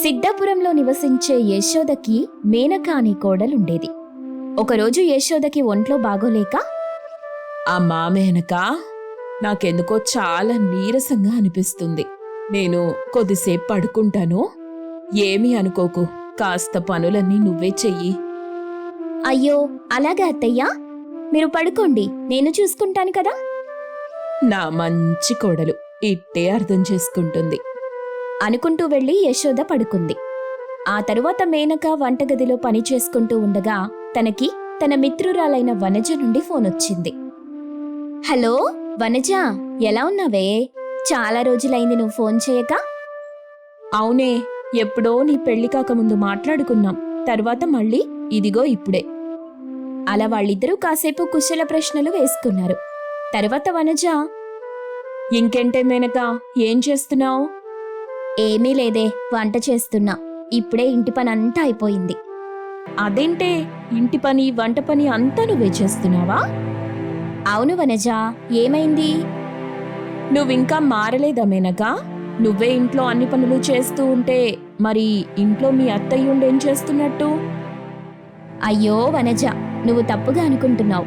సిద్ధాపురంలో నివసించే యశోదకి మేనక అనే కోడలుండేది. ఒకరోజు యశోదకి ఒంట్లో బాగోలేక అమ్మా మేనక నాకెందుకో చాలా నీరసంగా అనిపిస్తుంది. నేను కొద్దిసేపు పడుకుంటాను. ఏమీ అనుకోకు. కాస్త పనులన్నీ నువ్వే చెయ్యి. అయ్యో అలాగా అత్తయ్యా. మీరు పడుకోండి. నేను చూసుకుంటాను కదా. నా మంచి కోడలు. ఇట్టే అర్థం చేసుకుంటుంది. అనుకుంటూ వెళ్ళి యశోద పడుకుంది. ఆ తరువాత మేనక వంటగదిలో పని చేసుకుంటూ ఉండగా తనకి తన మిత్రురాలైన వనజ నుండి ఫోన్ వచ్చింది. హలో వనజ ఎలా ఉన్నావే? చాలా రోజులైంది నువ్వు ఫోన్ చేయక? అవునే ఎప్పుడో నీ పెళ్ళి కాకముందు మాట్లాడుకున్నాం. తర్వాత మళ్ళీ ఇదిగో ఇప్పుడే. అలా వాళ్ళిద్దరూ కాసేపు కుశల ప్రశ్నలు వేసుకున్నారు. తర్వాత వనజ ఇంకెంటే మేనక ఏం చేస్తున్నావు? ఏమీ లేదే వంట చేస్తున్నా. ఇప్పుడే ఇంటి పని అంతా అయిపోయింది. అదేంటే ఇంటి పని వంట పని అంతా నువ్వే చేస్తున్నావా? అవును వనజ ఏమైంది? నువ్వింకా మారలేదా మేనక? నువ్వే ఇంట్లో అన్ని పనులు చేస్తూ ఉంటే మరి ఇంట్లో మీ అత్తయ్య ఏం చేస్తున్నట్టు? అయ్యో వనజ నువ్వు తప్పుగా అనుకుంటున్నావు.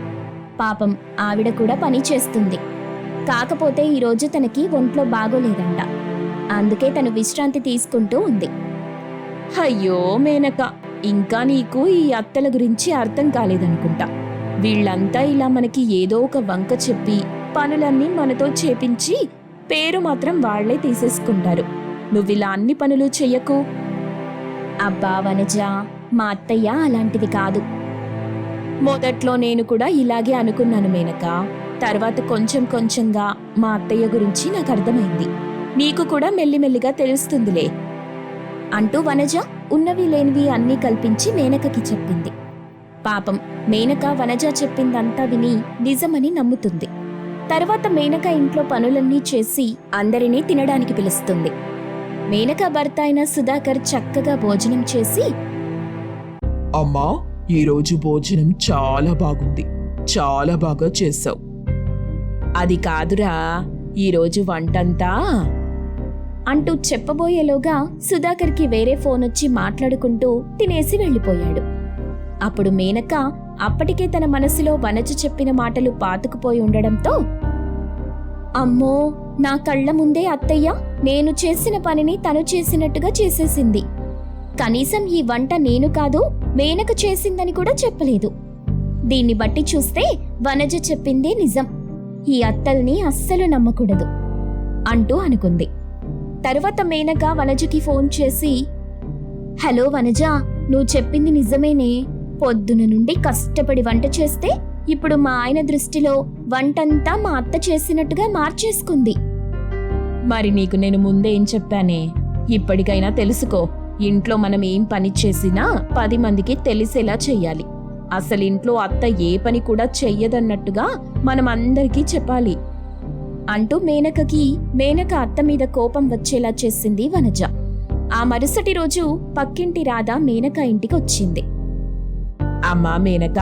పాపం ఆవిడ కూడా పని చేస్తుంది. కాకపోతే ఈరోజు తనకి ఒంట్లో బాగోలేదంట. అందుకే తను విశ్రాంతి తీసుకుంటూ ఉంది. అయ్యో మేనక! ఇంకా నీకు ఈ అత్తల గురించి అర్థం కాలేదనుకుంటా. వీళ్ళంతా ఇలా మనకి ఏదో ఒక వంక చెప్పి పనులన్నీ మనతో చేపించి పేరు మాత్రం వాళ్ళే తీసేసుకుంటారు. నువ్విలా అన్ని పనులు చెయ్యకు. అబ్బా వనజ! మా అత్తయ్య అలాంటిది కాదు. మొదట్లో నేను కూడా ఇలాగే అనుకున్నాను మేనక. తర్వాత కొంచెం కొంచెంగా మా అత్తయ్య గురించి నాకు అర్థమైంది. నీకు కూడా మెల్లిమెల్లిగా తెలుస్తుందిలే. అంటూ వనజ ఉన్నవి లేనివి అన్నీ కల్పించి మేనకకి చెప్పింది. పాపం మేనక వనజ చెప్పిందంతా విని నిజమని నమ్ముతుంది. తర్వాత మేనక ఇంట్లో పనులన్నీ చేసి అందరినీ తినడానికి పిలుస్తుంది. మేనక భర్త అయిన సుధాకర్ చక్కగా భోజనం చేసి అమ్మా ఈరోజు భోజనం చాలా బాగుంది. చాలా బాగా చేసావు అది కాదురా ఈరోజు వంటంతా అంటూ చెప్పబోయేలోగా సుధాకర్కి వేరే ఫోన్ వచ్చి మాట్లాడుకుంటూ తినేసి వెళ్ళిపోయాడు. అప్పుడు మేనక అప్పటికే తన మనసులో వనజ చెప్పిన మాటలు పాతుకుపోయి ఉండడంతో అమ్మో నా కళ్ళ ముందే అత్తయ్య నేను చేసిన పనిని తను చేసినట్టుగా చేసేసింది. కనీసం ఈ వంట నేను కాదు మేనక చేసిందని కూడా చెప్పలేదు. దీన్ని బట్టి చూస్తే వనజ చెప్పిందే నిజం. ఈ అత్తల్ని అస్సలు నమ్మకూడదు అంటూ అనుకుంది. తరువాత మేనక వనజకి ఫోన్ చేసి హలో వనజ నువ్వు చెప్పింది నిజమేనే. పొద్దున నుండి కష్టపడి వంట చేస్తే ఇప్పుడు మా ఆయన దృష్టిలో వంటంతా మా అత్త చేసినట్టుగా మార్చేసుకుంది. మరి నీకు నేను ముందే ఏం చెప్పానే? ఇప్పటికైనా తెలుసుకో ఇంట్లో మనం ఏం పని చేసినా పది మందికి తెలిసేలా చెయ్యాలి. అసలు ఇంట్లో అత్త ఏ పని కూడా చెయ్యదన్నట్టుగా మనం అందరికీ చెప్పాలి. అంటూ మేనకకి మేనక అత్త మీద కోపం వచ్చేలా చేసింది వనజ. ఆ మరుసటి రోజు పక్కింటి రాధ మేనక ఇంటికి వచ్చింది అమ్మా మేనక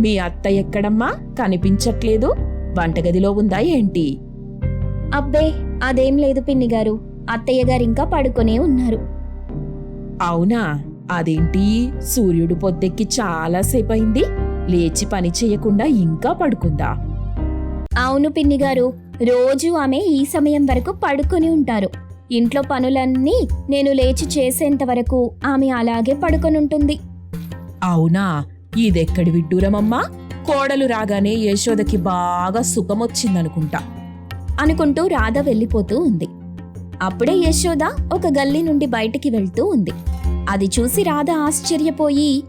మీ అత్త ఎక్కడమ్మా? కనిపించట్లేదు. వంటగదిలో ఉందా ఏంటి? అబ్బే అదేం లేదు పిన్ని గారు అత్తయ్య గారు ఇంకా పడుకొనే ఉన్నారు. అవునా? అదేంటి? సూర్యుడు పొద్దెక్కి చాలాసేపయింది లేచి పని చేయకుండా ఇంకా పడుకుందా? అవును పిన్ని గారు రోజు ఆమె ఈ సమయం వరకు పడుకొని ఉంటారు. ఇంట్లో పనులన్నీ నేను లేచి చేసేంత వరకు ఆమె అలాగే పడుకొని ఉంటుంది. అవునా? ఇదెక్కడి విడ్డూరమమ్మా? కోడలు రాగానే యశోదకి బాగా సుఖమొచ్చిందనుకుంటా. అనుకుంటూ రాధ వెళ్ళిపోతూ ఉంది. అప్పుడే యశోద ఒక గల్లీ నుండి బయటికి వెళ్తూ ఉంది. అది చూసి రాధ ఆశ్చర్యపోయి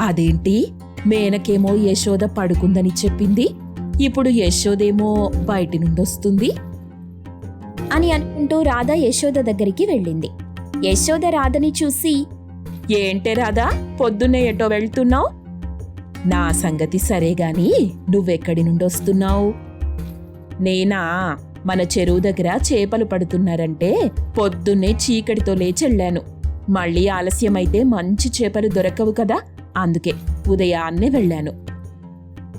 అదేంటి? మేనకేమో యశోద పడుకుందని చెప్పింది. ఇప్పుడు యశోదేమో బయటి నుండి వస్తుంది అని అనుకుంటూ రాధ యశోద దగ్గరికి వెళ్ళింది. యశోద రాధని చూసి ఏంటే రాధా పొద్దున్నే ఎటో వెళ్తున్నావు? నా సంగతి సరే గాని నువ్వెక్కడి నుండి వస్తున్నావు నేనా మన చెరువు దగ్గర చేపలు పడుతున్నారంటే పొద్దున్నే చీకటితో లేచెళ్ళాను. మళ్ళీ ఆలస్యమైతే మంచి చేపలు దొరకవు కదా అందుకే ఉదయాన్నే వెళ్ళాను.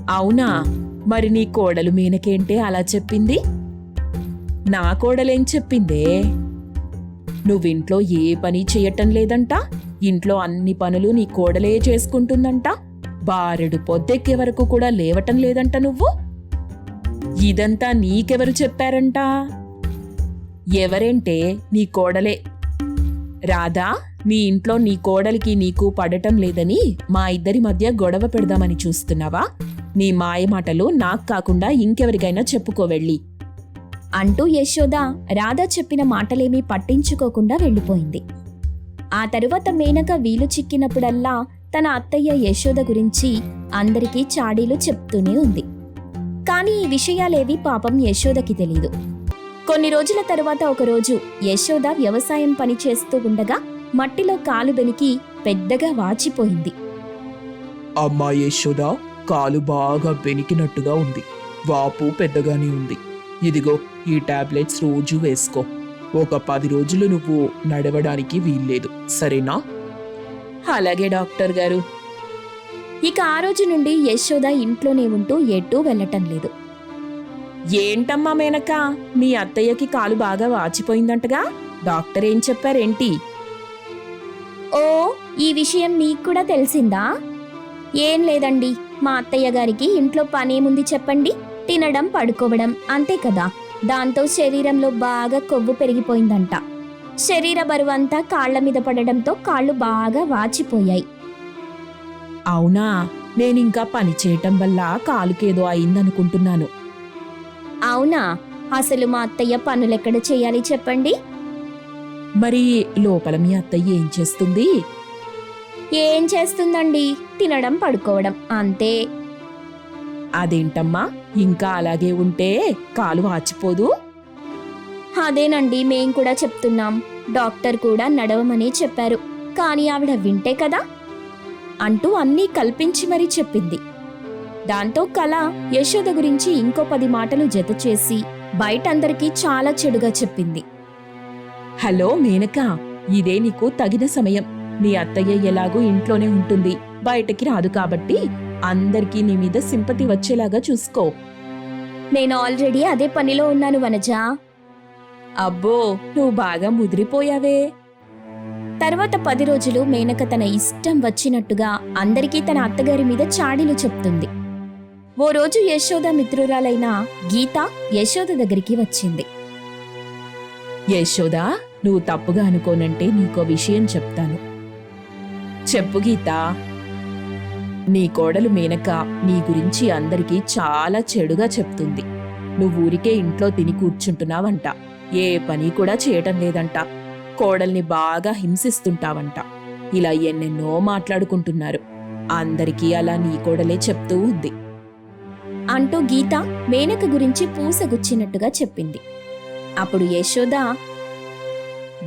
అవునా? మరి నీ కోడలు మీనకేంటే అలా చెప్పింది? నా కోడలేం చెప్పిందే? నువ్వింట్లో ఏ పని చేయటం లేదంట? ఇంట్లో అన్ని పనులు నీ కోడలే చేసుకుంటుందంట? బారెడు పొద్దెక్కే వరకు కూడా లేవటం లేదంట నువ్వు? ఇదంతా నీకెవరు చెప్పారంట? ఎవరేంటే నీ కోడలే. రాధా నీ ఇంట్లో నీ కోడలికి నీకు పడటం లేదని మా ఇద్దరి మధ్య గొడవ పెడదామని చూస్తున్నావా? నీ మాయమాటలు నాకు కాకుండా ఇంకెవరికైనా చెప్పుకోవెళ్ళి అంటూ యశోద రాధ చెప్పిన మాటలేమీ పట్టించుకోకుండా వెళ్ళిపోయింది. ఆ తరువాత మేనక వీలు చిక్కినప్పుడల్లా తన అత్తయ్య యశోద గురించి అందరికీ చాడీలు చెప్తూనే ఉంది. కానీ ఈ విషయాలేవి పాపం యశోదకి తెలీదు. కొన్ని రోజుల తరువాత ఒకరోజు యశోద వ్యవసాయం పని చేస్తూ ఉండగా మట్టిలో కాలు బెనికి పెద్దగా వాచిపోయింది. అమ్మా యశోద కాలు బాగా బెనికినట్టుగా ఉంది. వాపు పెద్దగానే ఉంది. ఇదిగో ఈ టాబ్లెట్స్ రోజు వేసుకో. ఒక పది రోజులు నువ్వు నడవడానికి వీల్లేదు. సరేనా? అలాగే డాక్టర్ గారు. ఇక ఆ రోజు నుండి యశోద ఇంట్లోనే ఉంటూ ఎటూ వెళ్ళటం లేదు. ఏంటమ్మా మేనక మీ అత్తయ్యకి కాలు బాగా వాచిపోయిందంటగా? డాక్టర్ ఏం చెప్పారేంటి? ఓ ఈ విషయం నీకు కూడా తెలిసిందా? ఏం లేదండి. మా అత్తయ్య గారికి ఇంట్లో పనేముంది చెప్పండి తినడం పడుకోవడం అంతే కదా. దాంతో శరీరంలో బాగా కొవ్వు పెరిగిపోయిందంట. శరీర బరువంతా కాళ్ళ మీద పడడంతో కాళ్ళు బాగా వాచిపోయాయి. అవునా? నేనింకా పని చేయటం వల్ల కాలుకేదో అయిందనుకుంటున్నాను. అవునా? అసలు మా అత్తయ్య పనులెక్కడ చేయాలి చెప్పండి? మరి లోపల మీ అత్తయ్య ఏం చేస్తుంది? ఏం చేస్తుందండి? తినడం పడుకోవడం అంతే. అదేంటమ్మా? ఇంకా అలాగే ఉంటే కాలు వాచిపోదు అదేనండి మేం కూడా చెప్తున్నాం. డాక్టర్ కూడా నడవమని చెప్పారు. కానీ ఆవిడ వింటే కదా? అంటూ అన్నీ కల్పించి మరీ చెప్పింది. దాంతో కళ యశోద గురించి ఇంకో పది మాటలు జత చేసి బయట అందరికీ చాలా చెడుగా చెప్పింది. హలో మేనక. ఇదే నీకు తగిన సమయం. నీ అత్తయ్య ఎలాగూ ఇంట్లోనే ఉంటుంది. బయటకి రాదు కాబట్టి అందరికీ నీ మీద సింపతి వచ్చేలాగా చూసుకో. నేను ఆల్రెడీ అదే పనిలో ఉన్నాను వనజా. అబ్బో నువ్వు బాగా ముదిరిపోయావే. తర్వాత పది రోజులు మేనక తన ఇష్టం వచ్చినట్టుగా అందరికీ తన అత్తగారి మీద చాడీలు చెప్తుంది. ఓ రోజు యశోద మిత్రురాలైన గీత యశోద దగ్గరికి వచ్చింది. యశోదా నువ్వు తప్పుగా అనుకోనంటే నీకో విషయం చెప్తాను. చెప్పు గీత. నీ కోడలు మేనక నీ గురించి అందరికీ చాలా చెడుగా చెప్తుంది. నువ్వు ఊరికే ఇంట్లో తిని కూర్చుంటున్నావంట. ఏ పని కూడా చేయటం లేదంట. కోడల్ని బాగా హింసిస్తుంటావంట. ఇలా ఎన్నెన్నో మాట్లాడుకుంటున్నారు. అందరికీ అలా నీ కోడలే చెప్తూ ఉంది. అంటూ గీత మేనక గురించి పూసగుచ్చినట్టుగా చెప్పింది. అప్పుడు యశోద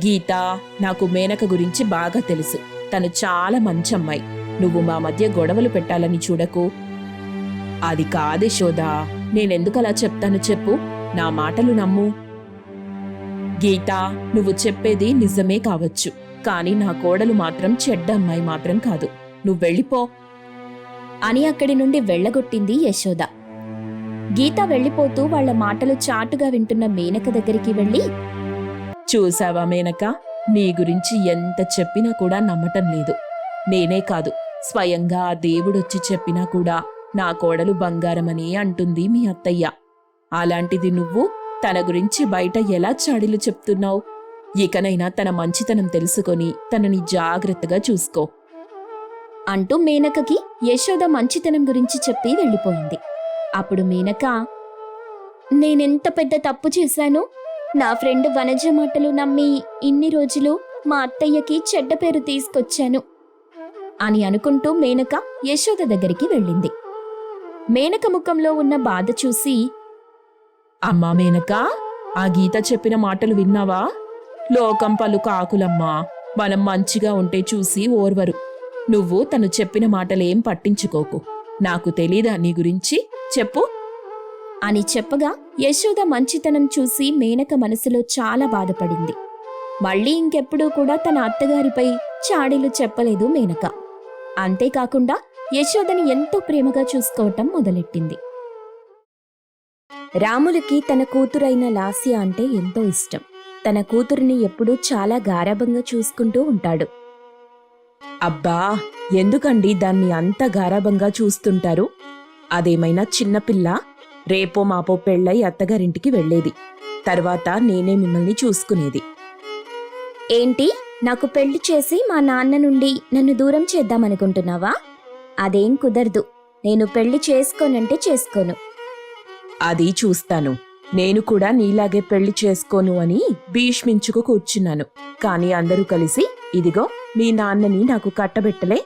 గీత నాకు మేనక గురించి బాగా తెలుసు. తను చాలా మంచి అమ్మాయి నువ్వు మా మధ్య గొడవలు పెట్టాలని చూడకు. అది కాదే శోదా నేనెందుకు అలా చెప్తాను చెప్పు. నా మాటలు నమ్ము. గీత నువ్వు చెప్పేది నిజమే కావచ్చు. కానీ నా కోడలు మాత్రం చెడ్డ అమ్మాయి మాత్రం కాదు. నువ్వు వెళ్ళిపో. అని అక్కడి నుండి వెళ్ళగొట్టింది యశోద. గీత వెళ్ళిపోతూ వాళ్ళ మాటలు చాటుగా వింటున్న మేనక దగ్గరికి వెళ్ళి చూసావా మేనక? నీ గురించి ఎంత చెప్పినా కూడా నమ్మటం లేదు. నేనే కాదు స్వయంగా ఆ దేవుడొచ్చి చెప్పినా కూడా నా కోడలు బంగారమని అంటుంది మీ అత్తయ్య. అలాంటిది నువ్వు తన గురించి బయట ఎలా చాడీలు చెప్తున్నావు? ఇకనైనా తన మంచితనం తెలుసుకొని తనని జాగ్రత్తగా చూసుకో. అంటూ మేనకకి యశోద మంచితనం గురించి చెప్పి వెళ్ళిపోయింది. అప్పుడు మేనక నేనెంత పెద్ద తప్పు చేశాను? నా ఫ్రెండ్ వనజ మాటలు నమ్మి ఇన్ని రోజులు మా అత్తయ్యకి చెడ్డ పేరు తీసుకొచ్చాను అని అనుకుంటూ మేనక యశోద దగ్గరికి వెళ్ళింది. మేనక ముఖంలో ఉన్న బాధ చూసి అమ్మా మేనక ఆ గీత చెప్పిన మాటలు విన్నావా? లోకం పలు కాకులమ్మా మనం మంచిగా ఉంటే చూసి ఓర్వరు. నువ్వు తను చెప్పిన మాటలేం పట్టించుకోకు. నాకు తెలీదా నీ గురించి? చెప్పు. అని చెప్పగా యశోద మంచితనం చూసి మేనక మనసులో చాలా బాధపడింది. మళ్ళీ ఇంకెప్పుడూ కూడా తన అత్తగారిపై చాడీలు చెప్పలేదు మేనక. అంతేకాకుండా యశోదని ఎంతో ప్రేమగా చూసుకోవటం మొదలెట్టింది. రాములకి తన కూతురైన లాస్య అంటే ఎంతో ఇష్టం. తన కూతురిని ఎప్పుడూ చాలా గారాభంగా చూసుకుంటూ ఉంటాడు. అబ్బా! ఎందుకండి దాన్ని అంత గారాభంగా చూస్తుంటారు? అదేమైనా చిన్నపిల్ల రేపో మాపో పెళ్ళై అత్తగారింటికి వెళ్ళేది. తర్వాత నేనే మిమ్మల్ని చూసుకునేది. ఏంటి? నాకు పెళ్ళి చేసి మా నాన్న నుండి నన్ను దూరం చేద్దామనుకుంటున్నావా? అదేం కుదరదు. నేను పెళ్ళి చేసుకోనంటే చేసుకోను. అది చూస్తాను. నేను కూడా నీలాగే పెళ్ళి చేసుకోను అని భీష్మించుకు కూర్చున్నాను. కాని అందరూ కలిసి ఇదిగో మీ నాన్నని నాకు కట్టబెట్టలే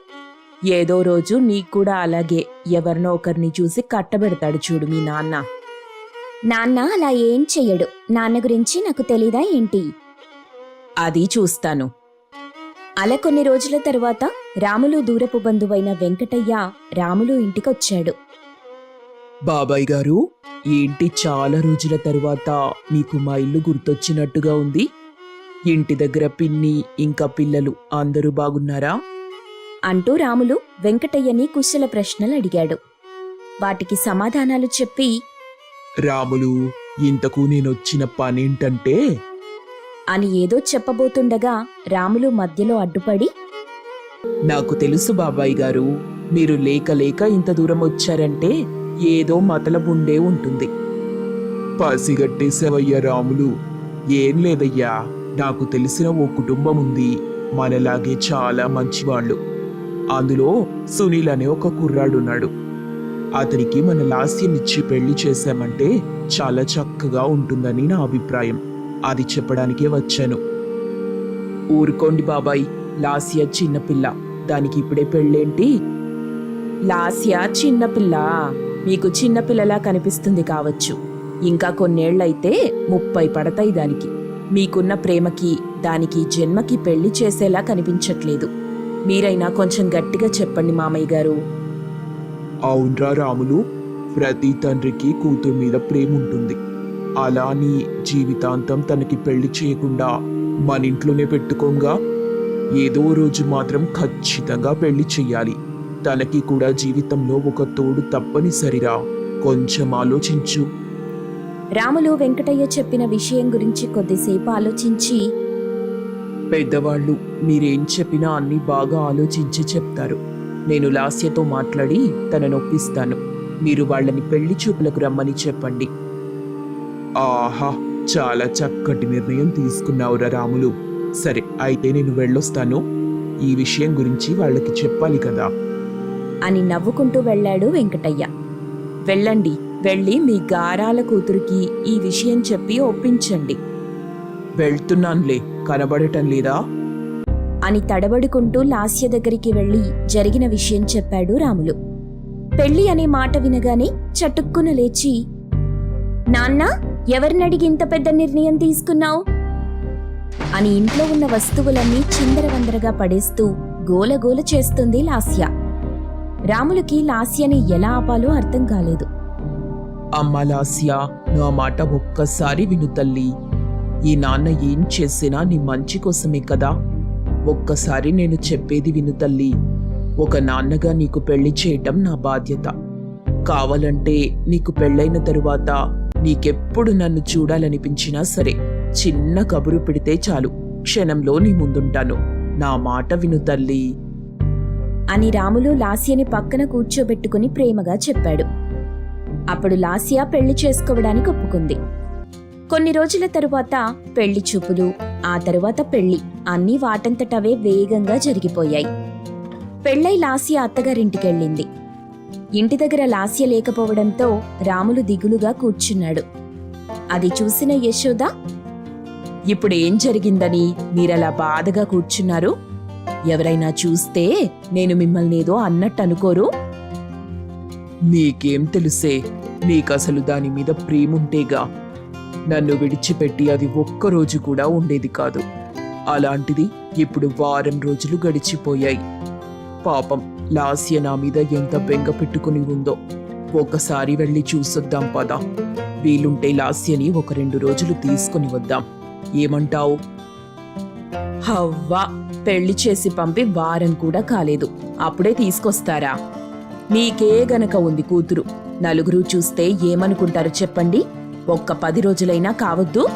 ఏదో రోజు నీకు కూడా అలాగే. ఎవరినో ఒకరిని చూసి కట్టబెడతాడు చూడు మీ నాన్న. నాన్న అలా ఏం చెయ్యడు. నాన్న గురించి నాకు తెలీదా ఏంటి? అది చూస్తాను. అలా కొన్ని రోజుల తర్వాత రాములు దూరపు బంధువైన వెంకటయ్య రాములు ఇంటికొచ్చాడు. బాబాయ్ గారు ఏంటి చాలా రోజుల తరువాత మీకు మా ఇల్లు గుర్తొచ్చినట్టుగా ఉంది. ఇంటి దగ్గర పిన్ని ఇంకా పిల్లలు అందరూ బాగున్నారా? అంటూ రాములు వెంకటయ్యని కుశల ప్రశ్నలు అడిగాడు వాటికి సమాధానాలు చెప్పి రాములు ఇంతకు నేనొచ్చిన పనేంటంటే? అని ఏదో చెప్పబోతుండగా రాములు మధ్యలో అడ్డుపడి నాకు తెలుసు బాబాయ్ గారు మీరు లేక లేక ఇంత దూరం వచ్చారంటే ఏదో మతలబుండే ఉంటుంది. పసిగట్టేసావయ్యా రాములు. ఏం లేదయ్యా నాకు తెలిసిన ఓ కుటుంబం ఉంది మనలాగే చాలా మంచివాళ్ళు. అందులో సునీల్ అనే ఒక కుర్రాడున్నాడు. అతనికి మన లాస్యమిచ్చి పెళ్ళి చేశామంటే చాలా చక్కగా ఉంటుందని నా అభిప్రాయం. అది చెప్పడానికే వచ్చాను. ఊరుకోండి బాబాయ్ లాస్య చిన్నపిల్ల దానికి ఇప్పుడే పెళ్ళేంటి? లాస్య చిన్నపిల్ల మీకు చిన్నపిల్లలా కనిపిస్తుంది కావచ్చు. ఇంకా కొన్నేళ్ళైతే ముప్పై పడతాయి దానికి. మీకున్న ప్రేమకి దానికి జన్మకి పెళ్ళి చేసేలా కనిపించట్లేదు. మీరైనా కొంచెం గట్టిగా చెప్పండి మామయ్య గారు. అవునరా రాములు ప్రతి తండ్రికి కూతురు మీద ప్రేమ ఉంటుంది. అలా అని జీవితాంతం తనకి పెళ్ళి చేయకుండా మన ఇంట్లోనే పెట్టుకోంగా. ఏదో రోజు మాత్రం ఖచ్చితంగా పెళ్ళి చెయ్యాలి. తనకి కూడా జీవితంలో ఒక తోడు తప్పనిసరిరా. కొంచెం ఆలోచించు. రాములు వెంకటయ్య చెప్పిన విషయం గురించి కొద్దిసేపు ఆలోచించి పెద్దవాళ్ళు మీరేం చెప్పినా అన్ని బాగా ఆలోచించి చెప్తారు. నేను లాస్యతో మాట్లాడి తనను ఒప్పిస్తాను మీరు వాళ్ళని పెళ్ళి చూపులకు రమ్మని చెప్పండి. ఆహా! చాలా చక్కటి నిర్ణయం తీసుకున్నావురా రాములు. సరే అయితే నేను వెళ్ళొస్తాను. ఈ విషయం గురించి వాళ్ళకి చెప్పాలి కదా. అని నవ్వుకుంటూ వెళ్ళాడు వెంకటయ్య. వెళ్ళండి వెళ్ళి మీ గారాల కూతురికి ఈ విషయం చెప్పి ఒప్పించండి. వెళ్తున్నానులే. కనబడటం లేదా? అని తడబడుకుంటూ లాస్య దగ్గరికి వెళ్ళి జరిగిన విషయం చెప్పాడు రాములు. పెళ్ళి అనే మాట వినగానే చటుక్కున లేచి నాన్న ఎవరినడిగి ఇంత పెద్ద నిర్ణయం తీసుకున్నావు? అని ఇంట్లో ఉన్న వస్తువులన్నీ చిందరవందరగా పడేస్తూ గోలగోల చేస్తుంది లాస్య. రాములకి లాస్యని ఎలా ఆపాలో అర్థం కాలేదు. అమ్మ లాస్య నా మాట ఒక్కసారి విను తల్లి. ఈ నాన్న ఏం చేసినా నీ మంచి కోసమే కదా? ఒక్కసారి నేను చెప్పేది విను తల్లి. ఒక నాన్నగా నీకు పెళ్ళి చేయటం నా బాధ్యత. కావాలంటే నీకు పెళ్ళైన తరువాత నీకెప్పుడు నన్ను చూడాలనిపించినా సరే చిన్న కబురు పెడితే చాలు. క్షణంలో నీ ముందుంటాను. నా మాట విను తల్లి. అని రాములు లాస్యని పక్కన కూర్చోబెట్టుకుని ప్రేమగా చెప్పాడు. అప్పుడు లాస్య పెళ్ళి చేసుకోవడానికి ఒప్పుకుంది. కొన్ని రోజుల తరువాత పెళ్ళి చూపులు ఆ తరువాత పెళ్ళి. అన్నీ వాటంతటవే వేగంగా జరిగిపోయాయి. పెళ్ళై లాస్య అత్తగారింటికెళ్ళింది. ఇంటి దగ్గర లాస్య లేకపోవడంతో రాములు దిగులుగా కూర్చున్నాడు. అది చూసిన యశోద ఇప్పుడు ఏం జరిగిందని మీరలా బాధగా కూర్చున్నారు? ఎవరైనా చూస్తే నేను మిమ్మల్ని ఏదో అన్నట్టు అనుకోరు? నీకేం తెలుసే? నీకసలు దాని మీద ప్రేముంటేగా నన్ను విడిచిపెట్టి అది ఒక్కరోజు కూడా ఉండేది కాదు. అలాంటిది ఇప్పుడు వారం రోజులు గడిచిపోయాయి. పాపం లాస్య నా మీద ఎంత బెంగ పెట్టుకుని ఉందో. ఒకసారి వెళ్ళి చూసొద్దాం పదా. వీలుంటే లాస్యని ఒక రెండు రోజులు తీసుకుని వద్దాం. ఏమంటావు? హవ్వా! పెళ్ళి చేసి పంపి వారం కూడా కాలేదు. అప్పుడే తీసుకొస్తారా? మీకే గనక ఉంది కూతురు. నలుగురు చూస్తే ఏమనుకుంటారు చెప్పండి. ఒక్క పది రోజులైనా కావద్దు?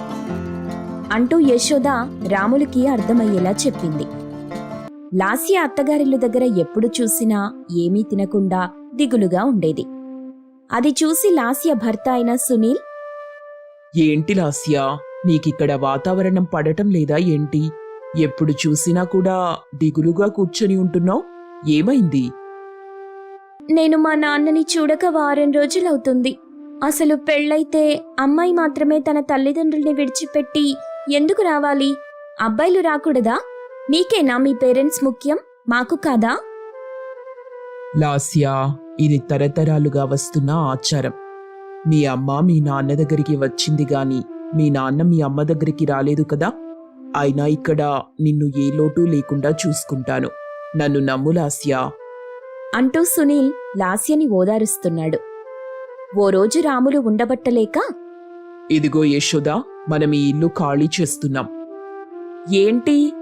అంటూ యశోద రాములకి అర్థమయ్యేలా చెప్పింది. లాస్య అత్తగారిల్లు దగ్గర ఎప్పుడు చూసినా ఏమీ తినకుండా దిగులుగా ఉండేది. అది చూసి లాస్య భర్త అయిన సునీల్ ఏంటి లాస్యా? నీకిక్కడ వాతావరణం పడటం లేదా ఏంటి? ఎప్పుడు చూసినా కూడా దిగులుగా కూర్చొని ఉంటున్నావు? ఏమైంది? నేను మా నాన్నని చూడక వారం రోజులవుతుంది. అసలు పెళ్ళైతే అమ్మాయి మాత్రమే తన తల్లిదండ్రుల్ని విడిచిపెట్టి ఎందుకు రావాలి? అబ్బాయిలు రాకూడదా? నీకేనా మీ పేరెంట్స్ ముఖ్యం? మాకు కాదా? లాస్యా ఇది తరతరాలుగా వస్తున్న ఆచారం. మీ అమ్మ మీ నాన్న దగ్గరికి వచ్చింది గాని మీ నాన్న మీ అమ్మ దగ్గరికి రాలేదు కదా? అయినా ఇక్కడ నిన్ను ఏ లోటు లేకుండా చూసుకుంటాను. నన్ను నమ్ము లాస్యా. అంటూ సునీల్ లాస్యని ఓదారుస్తున్నాడు. ఓ రోజు రాములు ఉండబట్టలేక ఇదిగో యశోద మనం ఈ ఇల్లు ఖాళీ చేస్తున్నాం. ఏంటి?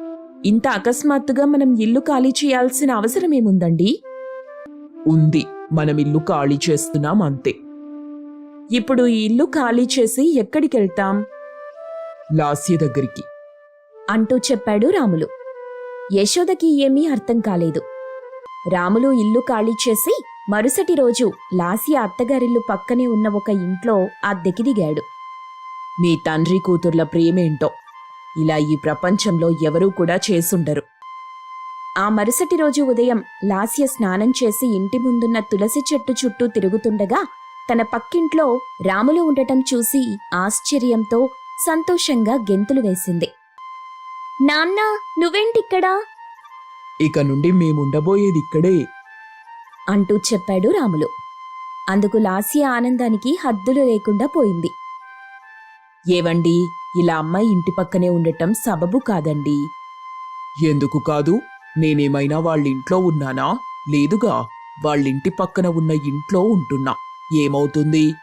ఇంత అకస్మాత్తుగా మనం ఇల్లు ఖాళీ చేయాల్సిన అవసరమేముందండి? ఉంది మనం ఇల్లు ఖాళీ చేస్తున్నాం అంతే. ఇప్పుడు ఈ ఇల్లు ఖాళీ చేసి ఎక్కడికెళ్తాం? లాస్య దగ్గరికి. అంటూ చెప్పాడు రాములు. యశోదకి ఏమీ అర్థం కాలేదు. రాములు ఇల్లు ఖాళీ చేసి మరుసటి రోజు లాస్య అత్తగారిల్లు పక్కనే ఉన్న ఒక ఇంట్లో అద్దెకి దిగాడు మీ తండ్రి కూతుర్ల ప్రేమేంటో? ఇలా ఈ ప్రపంచంలో ఎవరూ కూడా చేసుండరు. ఆ మరుసటి రోజు ఉదయం లాస్య స్నానం చేసి ఇంటి ముందున్న తులసి చెట్టు చుట్టూ తిరుగుతుండగా తన పక్కింట్లో రాములు ఉండటం చూసి ఆశ్చర్యంతో సంతోషంగా గెంతులు వేసింది. నాన్నా నువ్వేంటిక్కడా? ఇక నుండి మేముండబోయేది ఇక్కడే. అంటూ చెప్పాడు రాములు. అందుకు లాస్య ఆనందానికి హద్దులు లేకుండా పోయింది. ఏవండి ఇలా అమ్మాయి ఇంటి పక్కనే ఉండటం సబబు కాదండి. ఎందుకు కాదు? నేనేమైనా వాళ్ళింట్లో ఉన్నానా? లేదుగా వాళ్ళింటి పక్కన ఉన్న ఇంట్లో ఉంటున్నా. ఏమవుతుంది?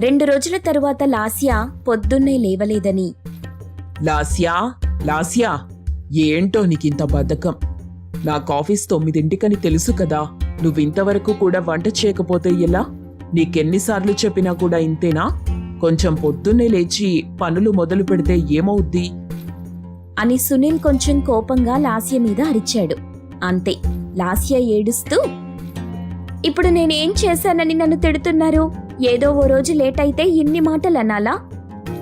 రెండు రోజుల తరువాత లాస్య పొద్దున్నే లేవలేదని. లాస్యా? లాస్యా ఏంటో నీకింత బద్ధకం. నాకు ఆఫీస్ తొమ్మిదింటికని తెలుసు కదా. నువ్వింతవరకు కూడా వంట చేయకపోతే ఎలా? నీకెన్నిసార్లు చెప్పినా కూడా ఇంతేనా? కొంచెం పొద్దున్నే లేచి పనులు మొదలు పెడితే ఏమవుద్ది? అని సునీల్ కొంచెం కోపంగా లాస్య మీద అరిచాడు. అంతే లాస్య ఏడుస్తూ ఇప్పుడు నేనేం చేశానని నన్ను తిడుతున్నారు? ఏదో ఓ రోజు లేట్ అయితే ఇన్ని మాటలు అనాలా?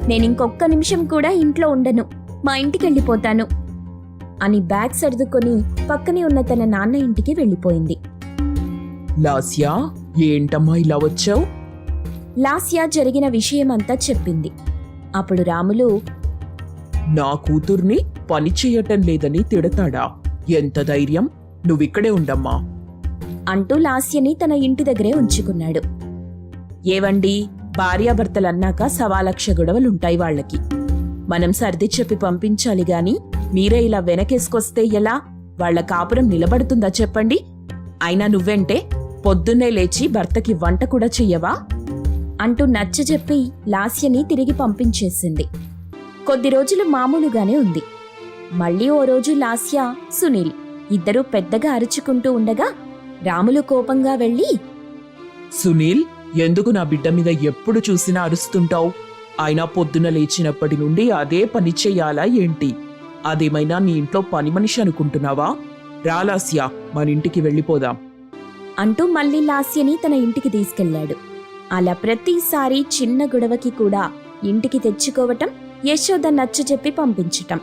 నేనింకొక్క నిమిషం కూడా ఇంట్లో ఉండను. మా ఇంటికి వెళ్ళిపోతాను. అని బ్యాగ్ సర్దుకొని పక్కనే ఉన్న తన నాన్న ఇంటికి వెళ్ళిపోయింది. లాస్యా ఏంటమ్మా ఇలా వచ్చావు? లాస్య జరిగిన విషయమంతా చెప్పింది. అప్పుడు రాములు నా కూతుర్ని పని చేయటం లేదని తిడతాడా? ఎంత ధైర్యం! నువ్విక్కడే ఉండమ్మా. అంటూ లాస్యని తన ఇంటి దగ్గరే ఉంచుకున్నాడు. ఏవండి? భార్యాభర్తలన్నాక సవాలక్ష గొడవలుంటాయి వాళ్ళకి. మనం సర్ది చెప్పి పంపించాలి గాని మీరే ఇలా వెనకేసుకొస్తే ఎలా? వాళ్ళ కాపురం నిలబడుతుందా చెప్పండి? అయినా నువ్వెంటే? పొద్దున్నే లేచి భర్తకి వంట కూడా చెయ్యవా? అంటూ నచ్చజెప్పి లాస్యని తిరిగి పంపించేసింది. కొద్ది రోజులు మామూలుగానే ఉంది. మళ్ళీ ఓ రోజు లాస్య సునీల్ ఇద్దరూ పెద్దగా అరుచుకుంటూ ఉండగా రాములు కోపంగా వెళ్ళి సునీల్ ఎందుకు నా బిడ్డ మీద ఎప్పుడు చూసినా అరుస్తుంటావు? అయినా పొద్దున లేచినప్పటి నుండి అదే పని చెయ్యాలా ఏంటి? అదేమైనా నీ ఇంట్లో పని మనిషి అనుకుంటున్నావా? రాలాస్యా మన ఇంటికి వెళ్ళిపోదాం. అంటూ మళ్ళీ లాస్యని తన ఇంటికి తీసుకెళ్ళాడు. అలా ప్రతిసారి చిన్న గొడవకి కూడా ఇంటికి తెచ్చుకోవటం యశోద నచ్చజెప్పి పంపించటం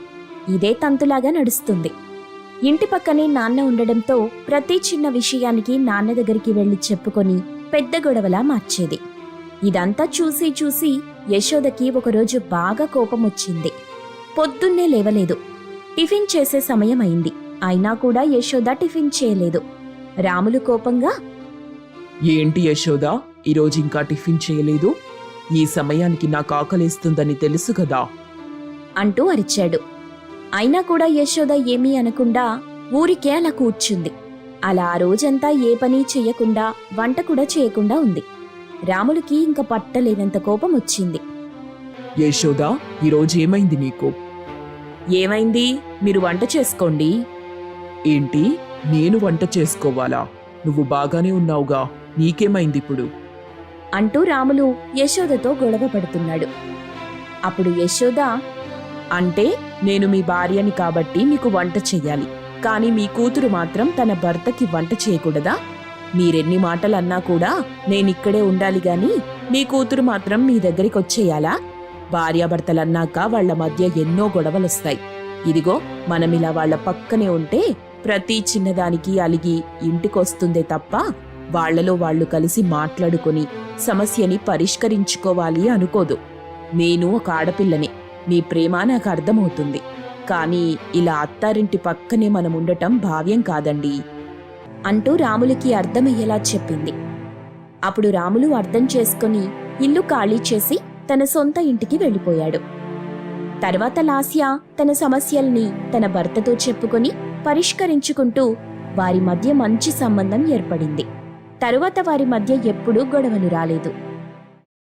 ఇదే తంతులాగా నడుస్తుంది. ఇంటి పక్కనే నాన్న ఉండడంతో ప్రతి చిన్న విషయానికి నాన్న దగ్గరికి వెళ్ళి చెప్పుకొని పెద్ద గొడవలా మార్చేది. ఇదంతా చూసి చూసి యశోదకి ఒకరోజు బాగా కోపం వచ్చింది. పొద్దున్నే లేవలేదు. టిఫిన్ చేసే సమయం అయింది. అయినా కూడా యశోద టిఫిన్ చేయలేదు. రాములు కోపంగా ఏంటి యశోద? ఈరోజు ఇంకా టిఫిన్ చేయలేదు? ఈ సమయానికి నాకు ఆకలేస్తుందని తెలుసు కదా? అంటూ అరిచాడు. అయినా కూడా యశోద ఏమీ అనకుండా ఊరికే అలా కూర్చుంది. అలా ఆ రోజంతా ఏ పని చెయ్యకుండా వంట కూడా చేయకుండా ఉంది. రాములకి ఇంక పట్టలేనంత కోపం వచ్చింది. యశోద ఈరోజు ఏమైంది నీకు? ఏమైంది? మీరు వంట చేసుకోండి. ఏంటి? నేను వంట చేసుకోవాలా? నువ్వు బాగానే ఉన్నావుగా నీకేమైంది ఇప్పుడు అంటూ రాములు యశోదతో గొడవ పడుతున్నాడు. అప్పుడు యశోద అంటే నేను మీ భార్యని కాబట్టి మీకు వంట చెయ్యాలి కానీ మీ కూతురు మాత్రం తన భర్తకి వంట చేయకూడదా? మీరెన్ని మాటలన్నా కూడా నేనిక్కడే ఉండాలి గాని మీ కూతురు మాత్రం మీ దగ్గరికి వచ్చేయాలా భార్యాభర్తలన్నాక వాళ్ళ మధ్య ఎన్నో గొడవలొస్తాయి. ఇదిగో మనమిలా వాళ్ళ పక్కనే ఉంటే ప్రతి చిన్నదానికి అలిగి ఇంటికొస్తుందే తప్ప వాళ్ళలో వాళ్ళు కలిసి మాట్లాడుకొని సమస్యని పరిష్కరించుకోవాలి అనుకోదు. నేను ఒక ఆడపిల్లని. మీ ప్రేమ నాకు అర్థమవుతుంది. కానీ ఇలా అత్తారింటి పక్కనే మనం ఉండటం భావ్యం కాదండి. అంటూ రాములకి అర్థమయ్యేలా చెప్పింది. అప్పుడు రాములు అర్థం చేసుకుని ఇల్లు ఖాళీ చేసి తన సొంత ఇంటికి వెళ్ళిపోయాడు. తర్వాత లాస్య తన సమస్యల్ని తన భర్తతో చెప్పుకొని పరిష్కరించుకుంటూ వారి మధ్య మంచి సంబంధం ఏర్పడింది. తరువాత వారి మధ్య ఎప్పుడూ గొడవలు రాలేదు.